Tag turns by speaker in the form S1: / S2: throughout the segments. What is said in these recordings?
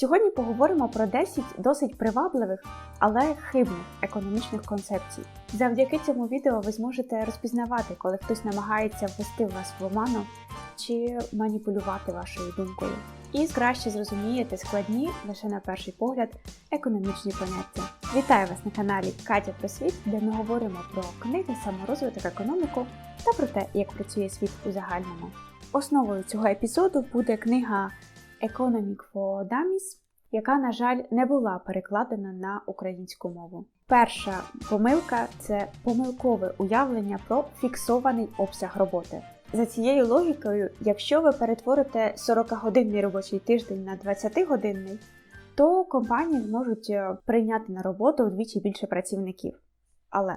S1: Сьогодні поговоримо про 10 досить привабливих, але хибних економічних концепцій. Завдяки цьому відео ви зможете розпізнавати, коли хтось намагається ввести вас в оману чи маніпулювати вашою думкою. І краще зрозумієте складні лише на перший погляд економічні поняття. Вітаю вас на каналі Катя про світ, де ми говоримо про книги, саморозвиток, економіку та про те, як працює світ у загальному. Основою цього епізоду буде книга Economic for Dummies, яка, на жаль, не була перекладена на українську мову. Перша помилка це помилкове уявлення про фіксований обсяг роботи. За цією логікою, якщо ви перетворите 40-годинний робочий тиждень на 20-годинний, то компанії зможуть е, прийняти на роботу вдвічі більше працівників. Але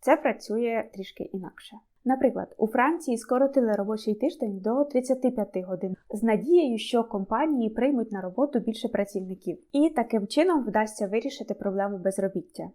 S1: це працює трішки інакше. Наприклад, у Франції скоротили робочий тиждень до 35 годин з надією, що компанії приймуть на роботу більше працівників, і таким чином вдасться вирішити проблему безробіття.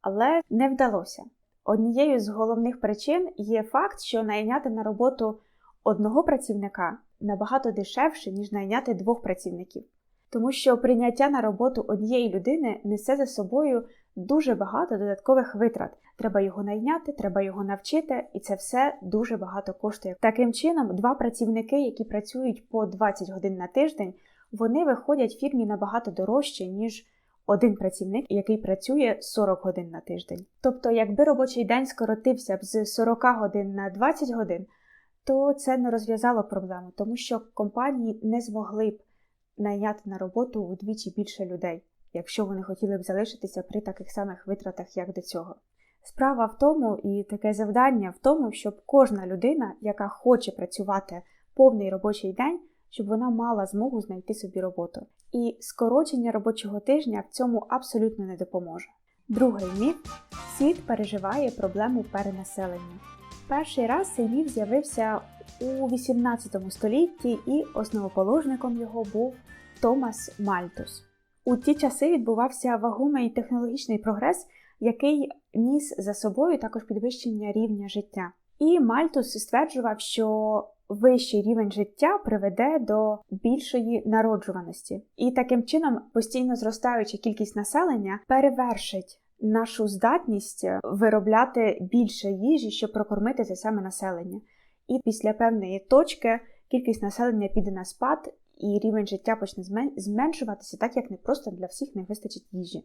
S1: Але не вдалося. Однією з головних причин є факт, що найняти на роботу одного працівника набагато дешевше, ніж найняти двох працівників. Тому що прийняття на роботу однієї людини несе за собою дуже багато додаткових витрат. Треба його найняти, треба його навчити, і це все дуже багато коштує. Таким чином, два працівники, які працюють по 20 годин на тиждень, вони виходять фірмі набагато дорожче, ніж один працівник, який працює 40 годин на тиждень. Тобто, якби робочий день скоротився б з 40 годин на 20 годин, то це не розв'язало проблему, тому що компанії не змогли б найняти на роботу вдвічі більше людей, якщо вони хотіли б залишитися при таких самих витратах, як до цього. Справа в тому, і таке завдання в тому, щоб кожна людина, яка хоче працювати повний робочий день, щоб вона мала змогу знайти собі роботу. І скорочення робочого тижня в цьому абсолютно не допоможе. Другий міф світ переживає проблему перенаселення. Перший раз цей міф з'явився у 18 столітті, і основоположником його був Томас Мальтус. У ті часи відбувався вагомий технологічний прогрес, який ніс за собою також підвищення рівня життя. І Мальтус стверджував, що вищий рівень життя приведе до більшої народжуваності, і таким чином постійно зростаюча кількість населення перевершить нашу здатність виробляти більше їжі, щоб прокормити це саме населення. І після певної точки кількість населення піде на спад, і рівень життя почне зменшуватися, так як не просто для всіх не вистачить їжі.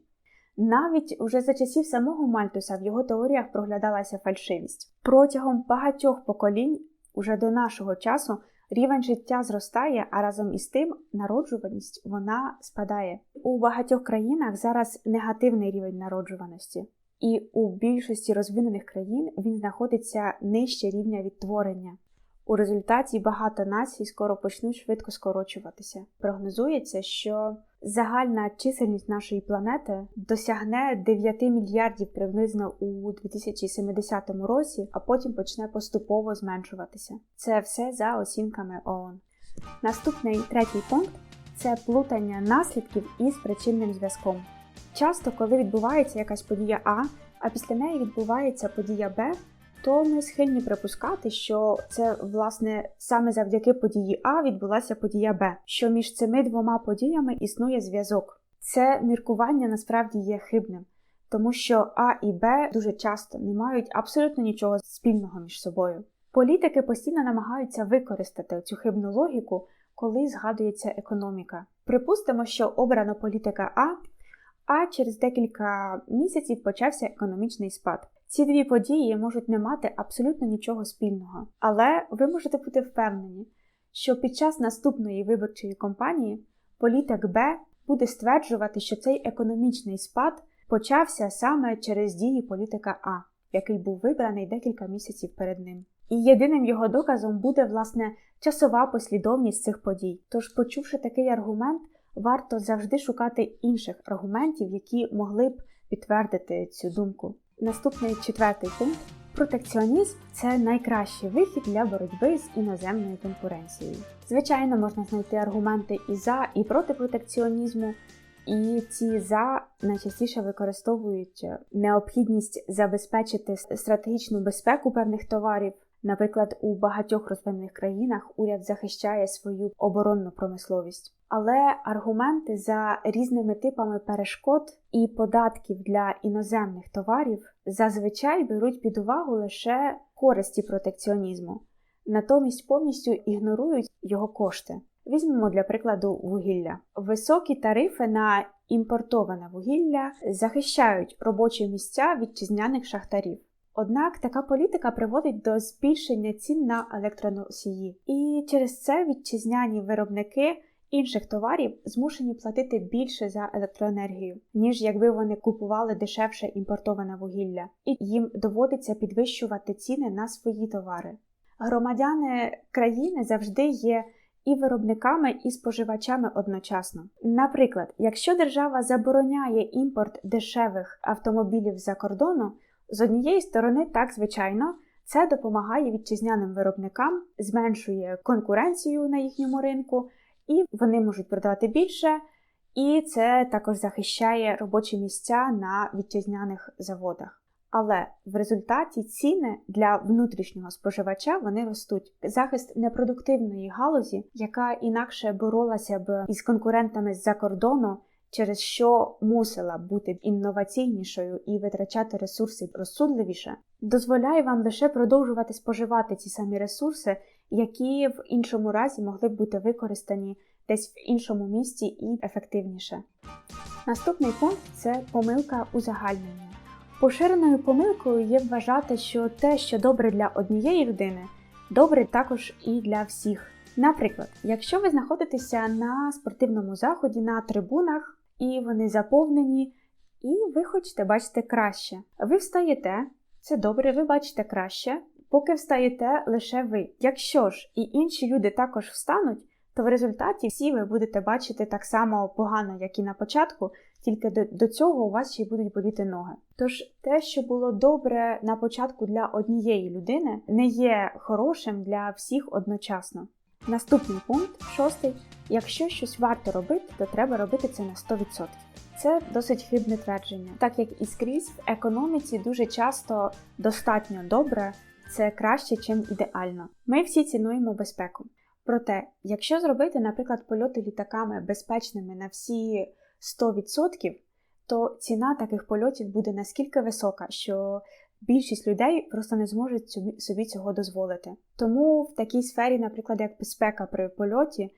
S1: Навіть уже за часів самого Мальтуса в його теоріях проглядалася фальшивість. Протягом багатьох поколінь, уже до нашого часу, рівень життя зростає, а разом із тим народжуваність вона спадає. У багатьох країнах зараз негативний рівень народжуваності, і у більшості розвинених країн він знаходиться нижче рівня відтворення. У результаті багато націй скоро почнуть швидко скорочуватися. Прогнозується, що загальна чисельність нашої планети досягне 9 мільярдів приблизно у 2070 році, а потім почне поступово зменшуватися. Це все за оцінками ООН. Наступний третій пункт це плутання наслідків із причинним зв'язком. Часто, коли відбувається якась подія А, а після неї відбувається подія Б то ми схильні припускати, що це власне саме завдяки події А відбулася подія Б, що між цими двома подіями існує зв'язок. Це міркування насправді є хибним, тому що А і Б дуже часто не мають абсолютно нічого спільного між собою. Політики постійно намагаються використати цю хибну логіку, коли згадується економіка. Припустимо, що обрано політика А, а через декілька місяців почався економічний спад. Ці дві події можуть не мати абсолютно нічого спільного, але ви можете бути впевнені, що під час наступної виборчої кампанії політик Б буде стверджувати, що цей економічний спад почався саме через дії політика А, який був вибраний декілька місяців перед ним. І єдиним його доказом буде, власне, часова послідовність цих подій. Тож, почувши такий аргумент, варто завжди шукати інших аргументів, які могли б підтвердити цю думку. Наступний четвертий пункт. Протекціонізм це найкращий вихід для боротьби з іноземною конкуренцією. Звичайно, можна знайти аргументи і за, і проти протекціонізму, і ці за найчастіше використовують необхідність забезпечити стратегічну безпеку певних товарів, Наприклад, у багатьох розвинених країнах уряд захищає свою оборонну промисловість. Але аргументи за різними типами перешкод і податків для іноземних товарів зазвичай беруть під увагу лише користі протекціонізму, натомість повністю ігнорують його кошти. Візьмемо для прикладу вугілля. Високі тарифи на імпортоване вугілля захищають робочі місця вітчизняних шахтарів. Однак така політика приводить до збільшення цін на електроносії, і через це вітчизняні виробники інших товарів змушені платити більше за електроенергію, ніж якби вони купували дешевше імпортоване вугілля, і їм доводиться підвищувати ціни на свої товари. Громадяни країни завжди є і виробниками, і споживачами одночасно. Наприклад, якщо держава забороняє імпорт дешевих автомобілів за кордону, з однієї сторони, так звичайно, це допомагає вітчизняним виробникам, зменшує конкуренцію на їхньому ринку, і вони можуть продавати більше, і це також захищає робочі місця на вітчизняних заводах. Але в результаті ціни для внутрішнього споживача вони ростуть. Захист непродуктивної галузі, яка інакше боролася б із конкурентами з-за кордону, через що мусила бути інноваційнішою і витрачати ресурси розсудливіше, дозволяє вам лише продовжувати споживати ці самі ресурси, які в іншому разі могли б бути використані десь в іншому місці і ефективніше. Наступний пункт це помилка узагальнення. Поширеною помилкою є вважати, що те, що добре для однієї людини, добре також і для всіх. Наприклад, якщо ви знаходитеся на спортивному заході на трибунах, і вони заповнені, і ви хочете бачити краще. Ви встаєте, це добре, ви бачите краще, поки встаєте лише ви. Якщо ж і інші люди також встануть, то в результаті всі ви будете бачити так само погано, як і на початку, тільки до, до цього у вас ще й будуть боліти ноги. Тож те, що було добре на початку для однієї людини, не є хорошим для всіх одночасно. Наступний пункт, шостий. Якщо щось варто робити, то треба робити це на 100%. Це досить хибне твердження, так як і скрізь в економіці дуже часто достатньо добре, це краще, чим ідеально. Ми всі цінуємо безпеку. Проте, якщо зробити, наприклад, польоти літаками безпечними на всі 100%, то ціна таких польотів буде наскільки висока, що більшість людей просто не зможуть собі цього дозволити. Тому в такій сфері, наприклад, як безпека при польоті,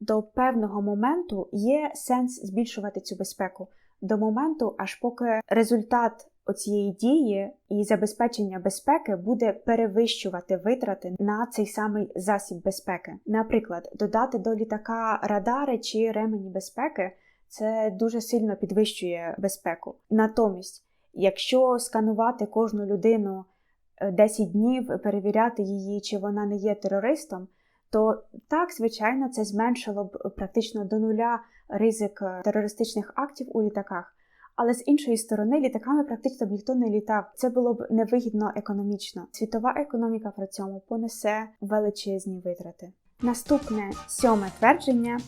S1: до певного моменту є сенс збільшувати цю безпеку до моменту, аж поки результат оцієї дії і забезпечення безпеки буде перевищувати витрати на цей самий засіб безпеки. Наприклад, додати до літака радари чи ремені безпеки це дуже сильно підвищує безпеку. Натомість, якщо сканувати кожну людину 10 днів, перевіряти її, чи вона не є терористом, то так, звичайно, це зменшило б практично до нуля ризик терористичних актів у літаках. Але з іншої сторони, літаками практично б ніхто не літав. Це було б невигідно економічно. Світова економіка при цьому понесе величезні витрати. Наступне сьоме твердження.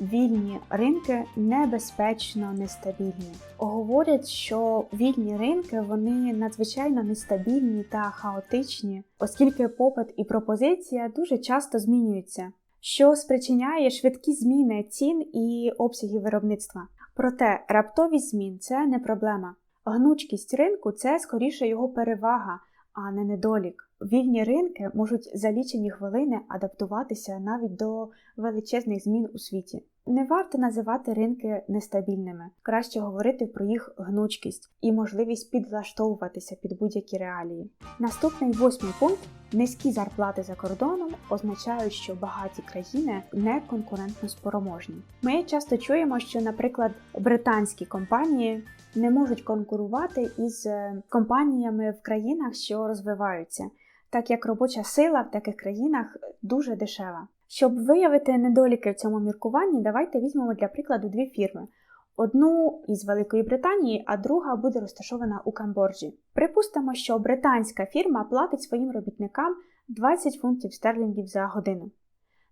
S1: Вільні ринки небезпечно нестабільні. Говорять, що вільні ринки вони надзвичайно нестабільні та хаотичні, оскільки попит і пропозиція дуже часто змінюються, що спричиняє швидкі зміни цін і обсягів виробництва. Проте раптовість змін це не проблема. Гнучкість ринку це скоріше його перевага, а не недолік. Вільні ринки можуть за лічені хвилини адаптуватися навіть до величезних змін у світі. Не варто називати ринки нестабільними, краще говорити про їх гнучкість і можливість підлаштовуватися під будь-які реалії. Наступний восьмий пункт низькі зарплати за кордоном означають, що багаті країни не конкурентно спроможні. Ми часто чуємо, що, наприклад, британські компанії не можуть конкурувати із е, компаніями в країнах, що розвиваються, так як робоча сила в таких країнах дуже дешева. Щоб виявити недоліки в цьому міркуванні, давайте візьмемо для прикладу дві фірми. Одну із Великої Британії, а друга буде розташована у Камбоджі. Припустимо, що британська фірма платить своїм робітникам 20 фунтів стерлінгів за годину.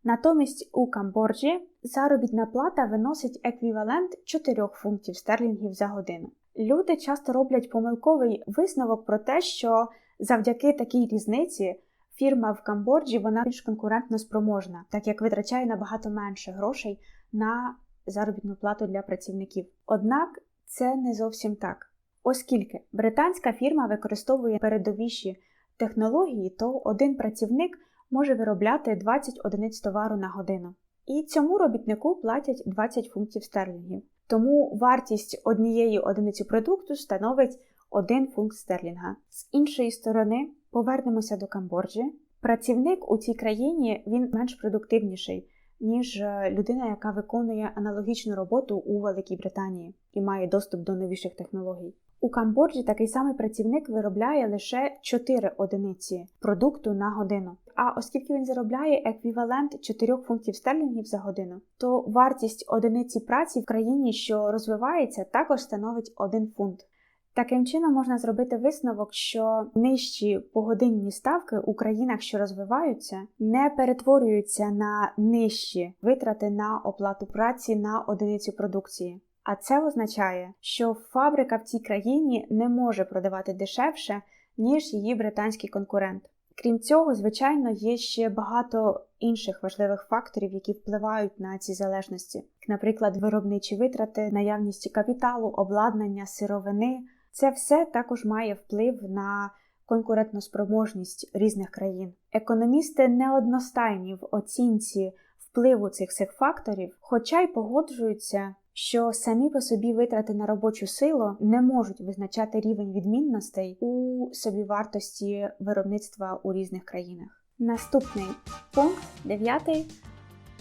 S1: Натомість у Камбоджі заробітна плата виносить еквівалент 4 фунтів стерлінгів за годину. Люди часто роблять помилковий висновок про те, що завдяки такій різниці фірма в Камбоджі вона більш конкурентно спроможна, так як витрачає набагато менше грошей на заробітну плату для працівників. Однак це не зовсім так, оскільки британська фірма використовує передовіші технології, то один працівник може виробляти 20 одиниць товару на годину. І цьому робітнику платять 20 фунтів стерлінгів. Тому вартість однієї одиниці продукту становить 1 фунт стерлінга. З іншої сторони, повернемося до Камбоджі. Працівник у цій країні він менш продуктивніший, ніж е, людина, яка виконує аналогічну роботу у Великій Британії і має доступ до новіших технологій. У Камбоджі такий самий працівник виробляє лише 4 одиниці продукту на годину. А оскільки він заробляє еквівалент 4 фунтів стерлінгів за годину, то вартість одиниці праці в країні, що розвивається, також становить 1 фунт. Таким чином можна зробити висновок, що нижчі погодинні ставки у країнах, що розвиваються, не перетворюються на нижчі витрати на оплату праці на одиницю продукції. А це означає, що фабрика в цій країні не може продавати дешевше, ніж її британський конкурент. Крім цього, звичайно, є ще багато інших важливих факторів, які впливають на ці залежності, наприклад, виробничі витрати, наявність капіталу, обладнання, сировини. Це все також має вплив на конкурентноспроможність різних країн. Економісти неодностайні в оцінці впливу цих всіх факторів, хоча й погоджуються, що самі по собі витрати на робочу силу не можуть визначати рівень відмінностей у собівартості виробництва у різних країнах. Наступний пункт, дев'ятий,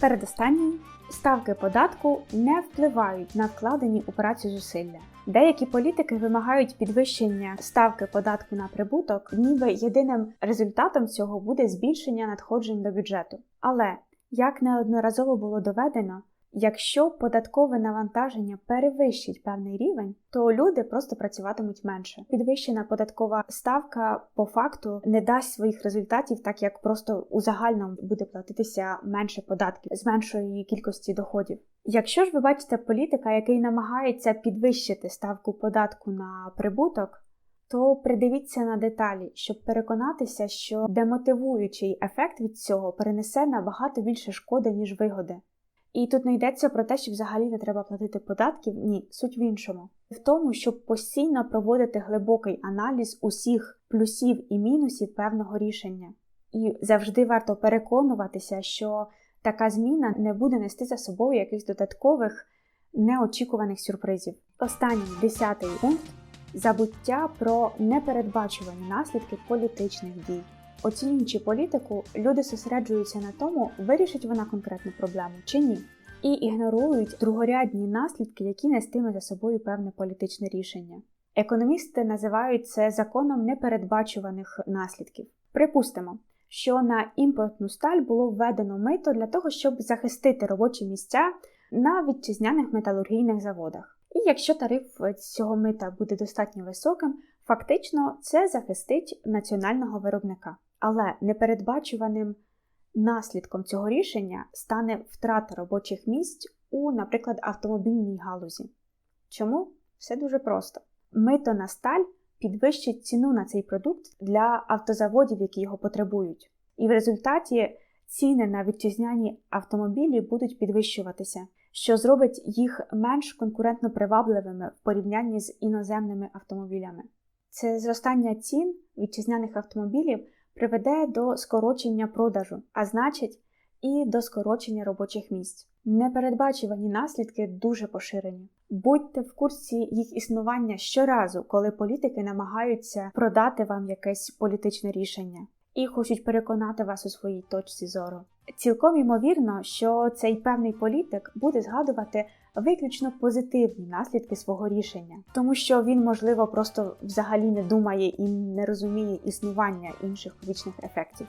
S1: передостанній. Ставки податку не впливають на вкладені у працю зусилля. Деякі політики вимагають підвищення ставки податку на прибуток, ніби єдиним результатом цього буде збільшення надходжень до бюджету. Але як неодноразово було доведено, якщо податкове навантаження перевищить певний рівень, то люди просто працюватимуть менше. Підвищена податкова ставка по факту не дасть своїх результатів, так як просто у загальному буде платитися менше податків з меншої кількості доходів. Якщо ж ви бачите політика, який намагається підвищити ставку податку на прибуток, то придивіться на деталі, щоб переконатися, що демотивуючий ефект від цього перенесе набагато більше шкоди, ніж вигоди. І тут не йдеться про те, що взагалі не треба платити податків. Ні, суть в іншому. В тому, щоб постійно проводити глибокий аналіз усіх плюсів і мінусів певного рішення. І завжди варто переконуватися, що така зміна не буде нести за собою якихось додаткових неочікуваних сюрпризів. Останній десятий пункт забуття про непередбачувані наслідки політичних дій. Оцінюючи політику, люди зосереджуються на тому, вирішить вона конкретну проблему чи ні, і ігнорують другорядні наслідки, які нестиме за собою певне політичне рішення. Економісти називають це законом непередбачуваних наслідків. Припустимо, що на імпортну сталь було введено мито для того, щоб захистити робочі місця на вітчизняних металургійних заводах. І якщо тариф цього мита буде достатньо високим, фактично це захистить національного виробника. Але непередбачуваним наслідком цього рішення стане втрата робочих місць у, наприклад, автомобільній галузі. Чому? Все дуже просто. Мито на сталь підвищить ціну на цей продукт для автозаводів, які його потребують. І в результаті ціни на вітчизняні автомобілі будуть підвищуватися, що зробить їх менш конкурентно привабливими в порівнянні з іноземними автомобілями. Це зростання цін вітчизняних автомобілів приведе до скорочення продажу, а значить, і до скорочення робочих місць. Непередбачувані наслідки дуже поширені. Будьте в курсі їх існування щоразу, коли політики намагаються продати вам якесь політичне рішення і хочуть переконати вас у своїй точці зору. Цілком ймовірно, що цей певний політик буде згадувати виключно позитивні наслідки свого рішення, тому що він, можливо, просто взагалі не думає і не розуміє існування інших побічних ефектів.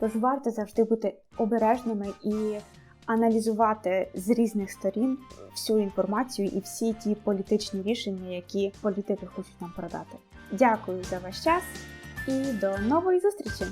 S1: Тож варто завжди бути обережними і аналізувати з різних сторін всю інформацію і всі ті політичні рішення, які політики хочуть нам продати. Дякую за ваш час і до нової зустрічі!